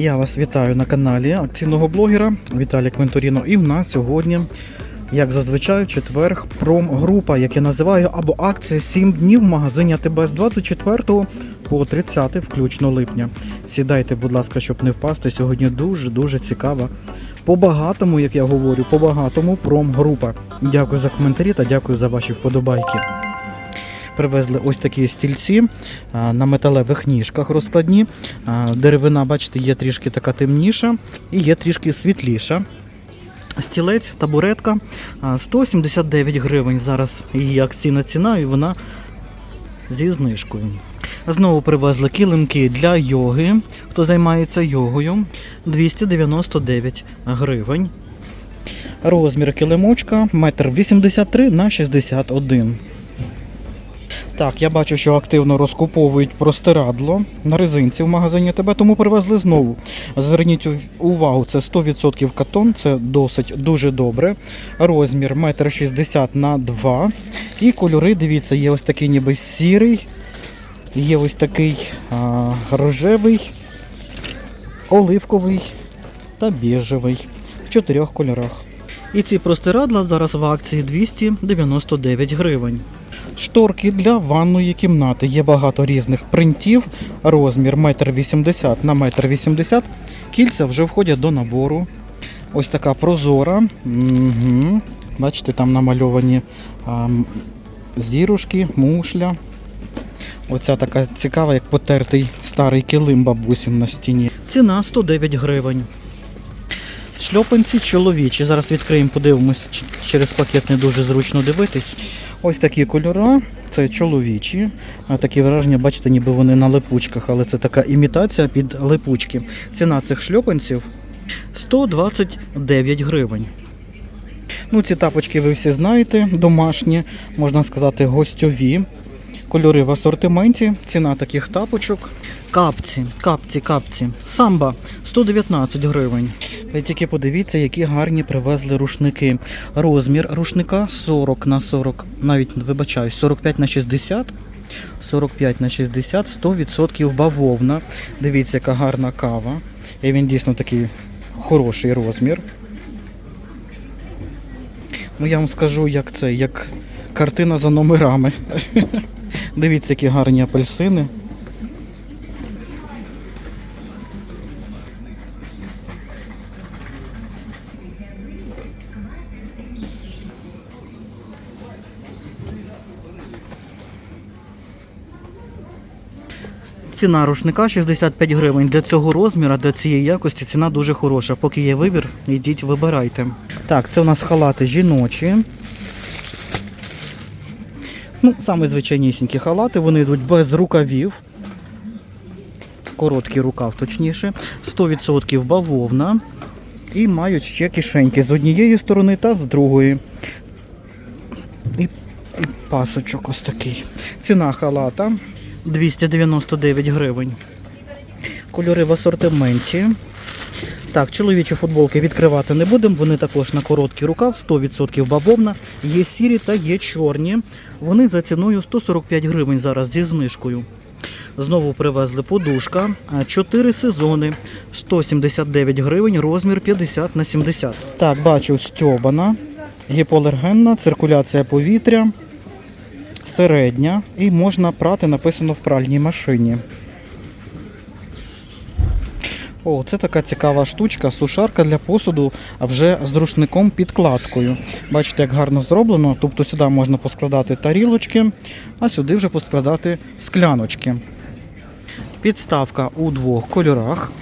Я вас вітаю на каналі акційного блогера Віталій Квенторіно. І в нас сьогодні, як зазвичай, в четверг промгрупа, як я називаю, або акція 7 днів в магазині АТБ з 24 по 30 включно липня. Сідайте, будь ласка, щоб не впасти. Сьогодні дуже-дуже цікава. По багатому, як я говорю, по багатому промгрупа. Дякую за коментарі та дякую за ваші вподобайки. Привезли ось такі стільці на металевих ніжках розкладні. Деревина, бачите, є трішки така темніша і є трішки світліша. Стілець, табуретка а, 179 гривень. Зараз її акційна ціна і вона зі знижкою. Знову привезли килимки для йоги. Хто займається йогою 299 гривень. Розмір килимочка 1,83 м на 61 так, я бачу, що активно розкуповують простирадло на резинці в магазині ТБ, тому привезли знову. Зверніть увагу, це 100% катон, це досить дуже добре. Розмір 1,60 на 2 І кольори, дивіться, є ось такий ніби сірий, є ось такий а, рожевий, оливковий та біжевий в чотирьох кольорах. І ці простирадла зараз в акції 299 гривень. Шторки для ванної кімнати. Є багато різних принтів. Розмір 1,80 на 1,80 м. Кільця вже входять до набору. Ось така прозора. Угу. Бачите, там намальовані а, зірушки, мушля. Оця така цікава, як потертий старий килим бабусін на стіні. Ціна 109 гривень. Шльопанці чоловічі. Зараз відкриємо, подивимось, через пакет не дуже зручно дивитись. Ось такі кольори, це чоловічі. А такі враження, бачите, ніби вони на липучках, але це така імітація під липучки. Ціна цих шльопанців 129 гривень. Ну, ці тапочки ви всі знаєте, домашні, можна сказати, гостьові. Кольори в асортименті, ціна таких тапочок. Капці, капці, капці. Самба 119 гривень. Тільки подивіться, які гарні привезли рушники. Розмір рушника 40 на 40, навіть вибачаюсь, 45 на 60. 45 на 60, 100% бавовна. Дивіться, яка гарна кава. І він дійсно такий хороший розмір. Ну я вам скажу, як це, як картина за номерами. Дивіться, які гарні апельсини. Ціна рушника 65 гривень. Для цього розміру, для цієї якості ціна дуже хороша. Поки є вибір, йдіть, вибирайте. Так, це у нас халати жіночі. Ну, саме звичайнісінькі халати, вони йдуть без рукавів. Короткий рукав, точніше. 100% бавовна. І мають ще кишеньки з однієї сторони та з другої. І, і пасочок ось такий. Ціна халата 299 гривень. Кольори в асортименті. Так, чоловічі футболки відкривати не будемо, вони також на короткий рукав, 100% бавовна. Є сірі та є чорні. Вони за ціною 145 гривень зараз зі знижкою. Знову привезли подушка. 4 сезони, 179 гривень, розмір 50 на 70. Так, бачу, стьобана, гіпоалергенна, циркуляція повітря, середня і можна прати, написано в пральній машині. О, це така цікава штучка, сушарка для посуду, а вже з рушником підкладкою. Бачите, як гарно зроблено. Тобто сюди можна поскладати тарілочки, а сюди вже поскладати скляночки. Підставка у двох кольорах.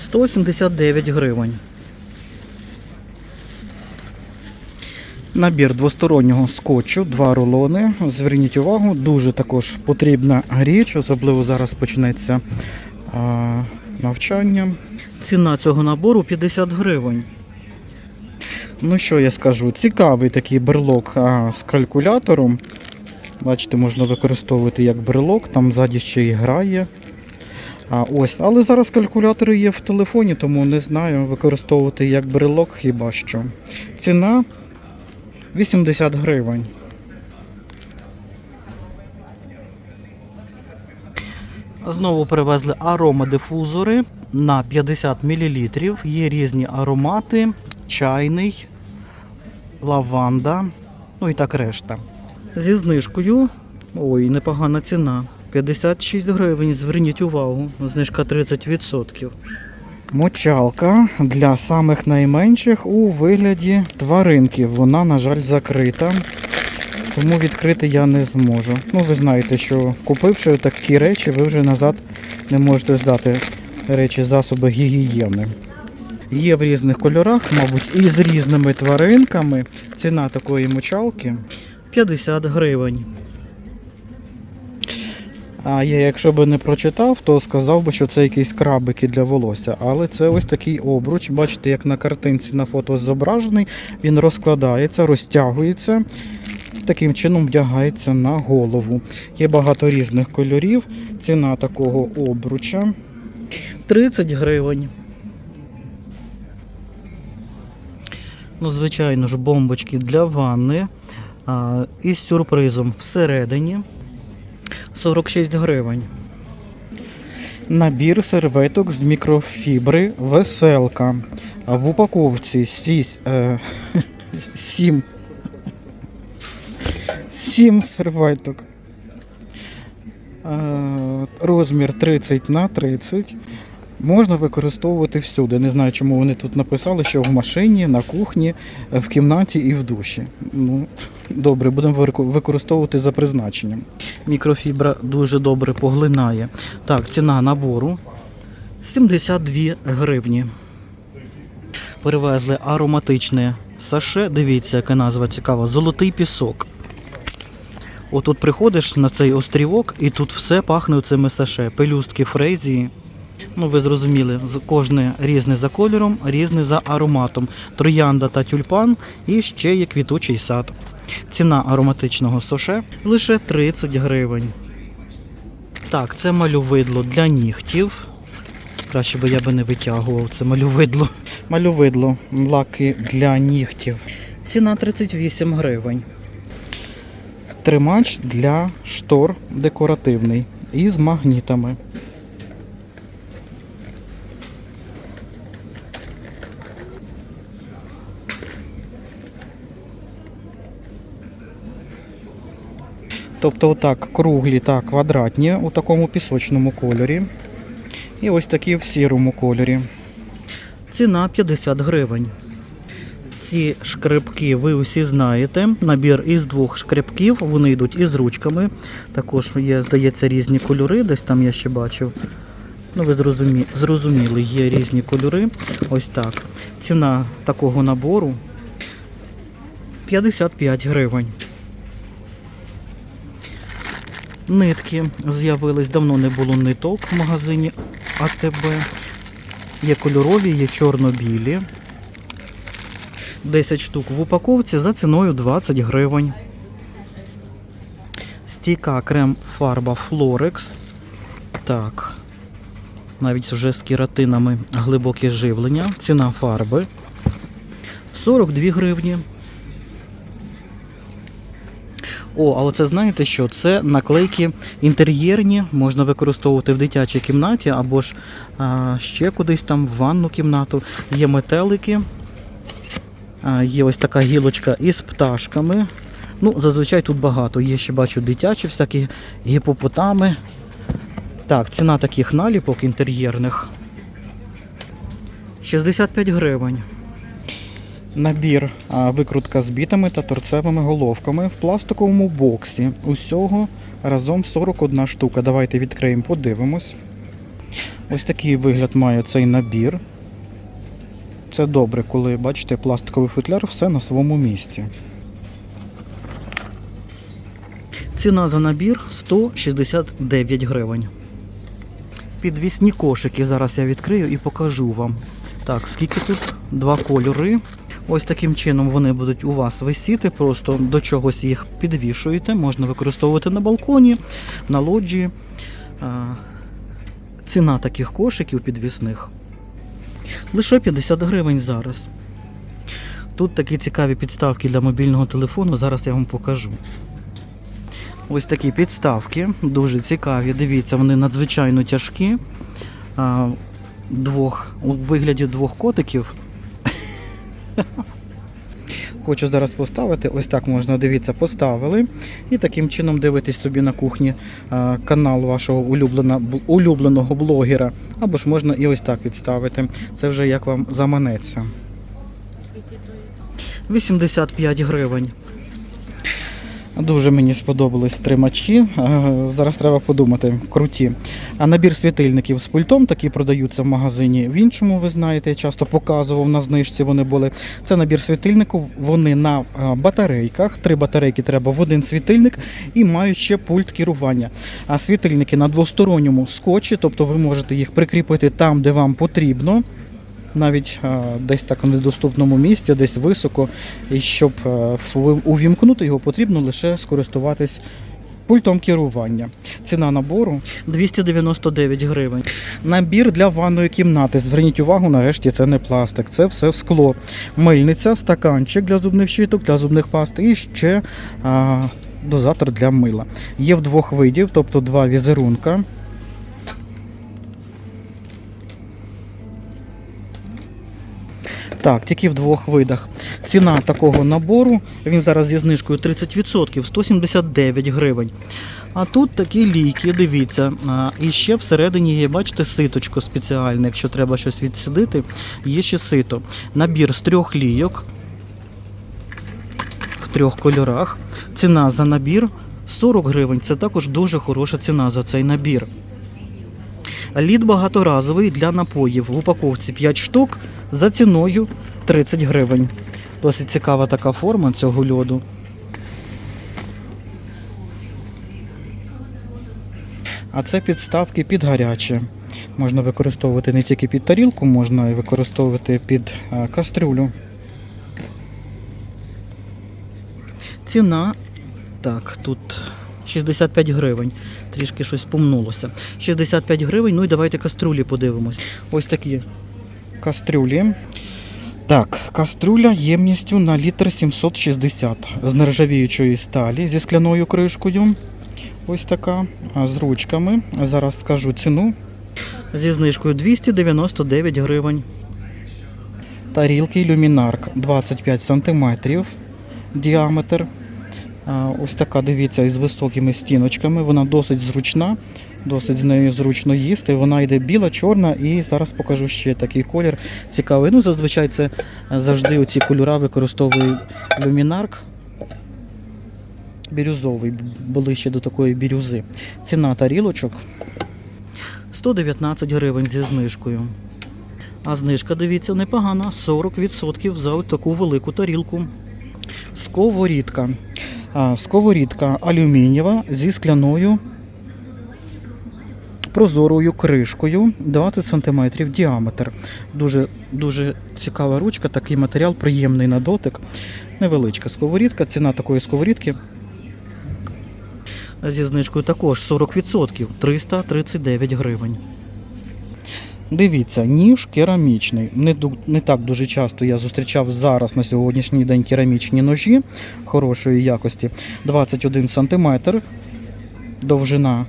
179 гривень. Набір двостороннього скотчу, два рулони. Зверніть увагу, дуже також потрібна річ, особливо зараз почнеться а, навчання. Ціна цього набору 50 гривень. Ну що я скажу? Цікавий такий берлок а, з калькулятором. Бачите, можна використовувати як брелок, там ззаді ще і грає. А, ось. Але зараз калькулятори є в телефоні, тому не знаю, використовувати як брелок хіба що. Ціна 80 гривень. Знову привезли аромадифузори на 50 мл. Є різні аромати, чайний, лаванда, ну і так решта. Зі знижкою. Ой, непогана ціна. 56 гривень, зверніть увагу, знижка 30%. Мочалка для самих найменших у вигляді тваринки. Вона, на жаль, закрита. Тому відкрити я не зможу. Ну, ви знаєте, що купивши такі речі, ви вже назад не можете здати речі, засоби гігієни. Є в різних кольорах, мабуть, і з різними тваринками. Ціна такої мочалки 50 гривень. А я, якщо би не прочитав, то сказав би, що це якісь крабики для волосся. Але це ось такий обруч. Бачите, як на картинці на фото зображений, він розкладається, розтягується. Таким чином вдягається на голову. Є багато різних кольорів. Ціна такого обруча 30 гривень. Ну, звичайно ж, бомбочки для ванни. А, із сюрпризом всередині 46 гривень. Набір серветок з мікрофібри веселка. В упаковці сісь, е, 7 7 серветок. Е, Розмір 30 на 30. Можна використовувати всюди. Не знаю, чому вони тут написали, що в машині, на кухні, в кімнаті і в душі. Ну, добре, будемо використовувати за призначенням. Мікрофібра дуже добре поглинає. Так, ціна набору 72 гривні. Перевезли ароматичне саше. Дивіться, яка назва цікава. Золотий пісок. Отут приходиш на цей острівок, і тут все пахне цими саше. Пелюстки фрезії. Ну, ви зрозуміли, кожне різне за кольором, різне за ароматом. Троянда та тюльпан і ще є квітучий сад. Ціна ароматичного соше лише 30 гривень. Так, це малювидло для нігтів. Краще би я би не витягував це малювидло. Малювидло, лаки для нігтів. Ціна 38 гривень. Тримач для штор декоративний із магнітами. Тобто отак круглі та квадратні у такому пісочному кольорі. І ось такі в сірому кольорі. Ціна 50 гривень. Ці шкребки ви усі знаєте. Набір із двох шкребків, вони йдуть із ручками. Також є, здається, різні кольори, десь там я ще бачив. Ну, ви зрозумі... зрозуміли, є різні кольори. Ось так. Ціна такого набору 55 гривень. Нитки з'явились, давно не було ниток в магазині АТБ. Є кольорові, є чорно-білі. 10 штук в упаковці за ціною 20 гривень. Стійка крем фарба Florex. Так. Навіть вже з кератинами глибоке живлення. Ціна фарби 42 гривні. О, а оце знаєте що? Це наклейки інтер'єрні, можна використовувати в дитячій кімнаті або ж а, ще кудись там в ванну кімнату. Є метелики, є ось така гілочка із пташками. Ну, зазвичай тут багато. Є ще бачу дитячі, всякі гіпопотами. Так, ціна таких наліпок інтер'єрних 65 гривень. Набір а, викрутка з бітами та торцевими головками в пластиковому боксі. Усього разом 41 штука. Давайте відкриємо, подивимось. Ось такий вигляд має цей набір. Це добре, коли бачите пластиковий футляр, все на своєму місці. Ціна за набір 169 гривень. Підвісні кошики зараз я відкрию і покажу вам. Так, скільки тут? Два кольори. Ось таким чином вони будуть у вас висіти, просто до чогось їх підвішуєте, можна використовувати на балконі, на лоджії. Ціна таких кошиків підвісних лише 50 гривень зараз. Тут такі цікаві підставки для мобільного телефону, зараз я вам покажу. Ось такі підставки, дуже цікаві. Дивіться, вони надзвичайно тяжкі. Двох, у вигляді двох котиків. Хочу зараз поставити. Ось так можна дивіться, поставили. І таким чином дивитись собі на кухні канал вашого улюбленого блогера. Або ж можна і ось так відставити. Це вже як вам заманеться. 85 гривень. Дуже мені сподобались тримачі. Е, Зараз треба подумати. Круті. А набір світильників з пультом такі продаються в магазині. В іншому, ви знаєте, я часто показував на знижці. Вони були. Це набір світильників. Вони на е, батарейках. Три батарейки треба в один світильник і мають ще пульт керування. А світильники на двосторонньому скотчі, тобто ви можете їх прикріпити там, де вам потрібно. Навіть е, десь так в недоступному місці, десь високо, і щоб е, увімкнути його, потрібно лише скористуватись пультом керування. Ціна набору 299 гривень. Набір для ванної кімнати. Зверніть увагу, нарешті це не пластик, це все скло. Мильниця, стаканчик для зубних щиток, для зубних паст і ще а, дозатор для мила. Є в двох видів, тобто два візерунка. Так, тільки в двох видах. Ціна такого набору, він зараз зі знижкою 30%, 179 гривень. А тут такі ліки, дивіться. І ще всередині є, бачите, ситочко спеціальне, якщо треба щось відсидити, є ще сито. Набір з трьох лійок в трьох кольорах. Ціна за набір 40 гривень. Це також дуже хороша ціна за цей набір. Лід багаторазовий для напоїв в упаковці 5 штук за ціною 30 гривень. Досить цікава така форма цього льоду. А це підставки під гаряче. Можна використовувати не тільки під тарілку, можна і використовувати під е, кастрюлю. Ціна. Так, тут 65 гривень. Трішки щось помнулося. 65 гривень. Ну і давайте каструлі подивимось. Ось такі кастрюлі. Так, кастрюля ємністю на літр 760 з нержавіючої сталі зі скляною кришкою. Ось така. З ручками. Зараз скажу ціну. Зі знижкою 299 гривень. Тарілки люмінарк 25 см діаметр. Ось така, дивіться, із високими стіночками. Вона досить зручна, досить з нею зручно їсти. Вона йде біла, чорна, і зараз покажу ще такий колір цікавий. Ну, зазвичай це завжди оці кольори використовує люмінарк. Бірюзовий, ближче до такої бірюзи. Ціна тарілочок 119 гривень зі знижкою. А знижка, дивіться, непогана, 40% за таку велику тарілку. Сковорідка. Сковорідка алюмінієва зі скляною прозорою кришкою 20 см діаметр. Дуже, дуже цікава ручка, такий матеріал, приємний на дотик. Невеличка сковорідка. Ціна такої сковорідки зі знижкою також 40%, 339 гривень. Дивіться, ніж керамічний. Не, не так дуже часто я зустрічав зараз на сьогоднішній день керамічні ножі хорошої якості. 21 см. Довжина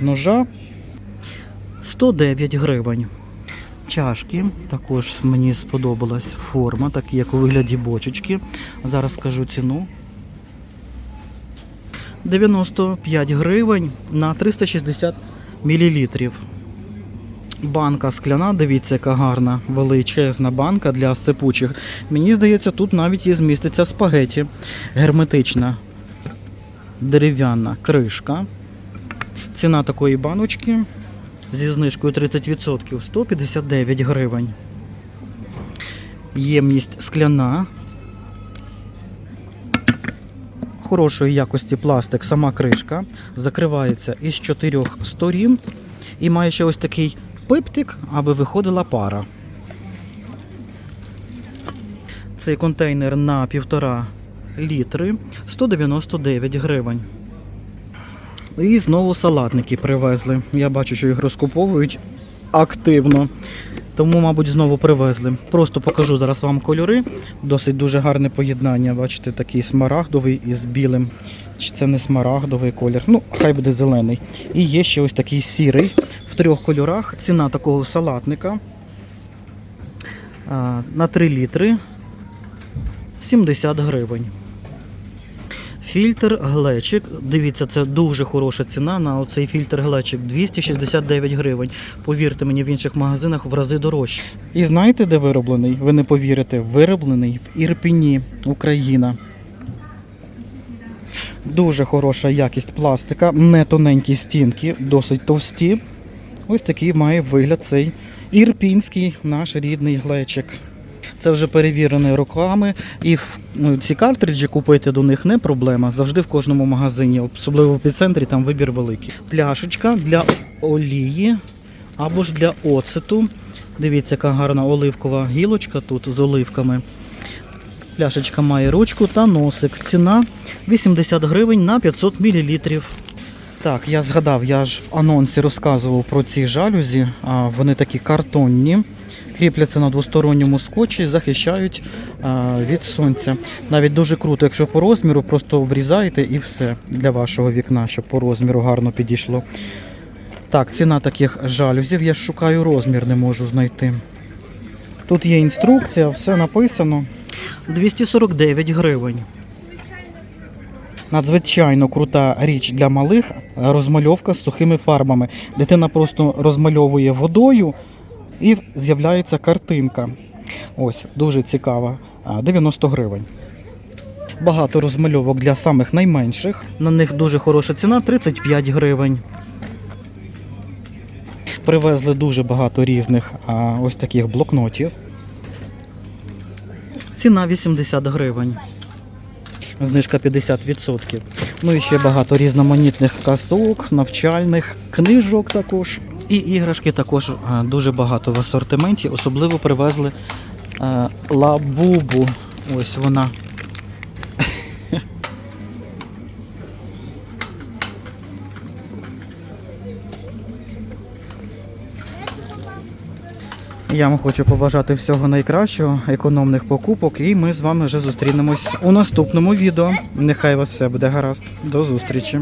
ножа 109 гривень. Чашки також мені сподобалась форма, такі як у вигляді бочечки. Зараз скажу ціну. 95 гривень на 360 мл. Банка скляна, дивіться, яка гарна, величезна банка для сипучих. Мені здається, тут навіть є зміститься спагеті. Герметична дерев'яна кришка. Ціна такої баночки зі знижкою 30% 159 гривень. Ємність скляна. Хорошої якості пластик, сама кришка. Закривається із чотирьох сторін. І має ще ось такий пиптик, аби виходила пара. Цей контейнер на півтора літри 199 гривень. І знову салатники привезли. Я бачу, що їх розкуповують активно. Тому, мабуть, знову привезли. Просто покажу зараз вам кольори. Досить дуже гарне поєднання. Бачите, такий смарагдовий із білим. Чи це не смарагдовий колір? Ну, хай буде зелений. І є ще ось такий сірий в трьох кольорах. Ціна такого салатника на 3 літри 70 гривень. Фільтр глечик. Дивіться, це дуже хороша ціна на оцей фільтр глечик 269 гривень. Повірте мені, в інших магазинах в рази дорожче. І знаєте, де вироблений? Ви не повірите, вироблений в Ірпіні, Україна. Дуже хороша якість пластика, не тоненькі стінки, досить товсті. Ось такий має вигляд цей ірпінський наш рідний глечик. Це вже перевірене роками, і ну, ці картриджі купити до них не проблема. Завжди в кожному магазині, особливо в епіцентрі, там вибір великий. Пляшечка для олії або ж для оцету. Дивіться, яка гарна оливкова гілочка тут з оливками. Пляшечка має ручку та носик. Ціна 80 гривень на 500 мл. Так, я згадав, я ж в анонсі розказував про ці жалюзі. А, Вони такі картонні, кріпляться на двосторонньому скотчі, захищають а, від сонця. Навіть дуже круто, якщо по розміру, просто обрізаєте і все для вашого вікна, щоб по розміру гарно підійшло. Так, ціна таких жалюзів, я шукаю розмір, не можу знайти. Тут є інструкція, все написано. 249 гривень. Надзвичайно крута річ для малих розмальовка з сухими фарбами. Дитина просто розмальовує водою і з'являється картинка. Ось, дуже цікава. 90 гривень. Багато розмальовок для самих найменших. На них дуже хороша ціна 35 гривень. Привезли дуже багато різних а, ось таких блокнотів. Ціна 80 гривень. Знижка 50%. Ну і ще багато різноманітних казок, навчальних, книжок також. І іграшки також дуже багато в асортименті. Особливо привезли а, лабубу. Ось вона. Я вам хочу побажати всього найкращого, економних покупок, і ми з вами вже зустрінемось у наступному відео. Нехай вас все буде гаразд. До зустрічі!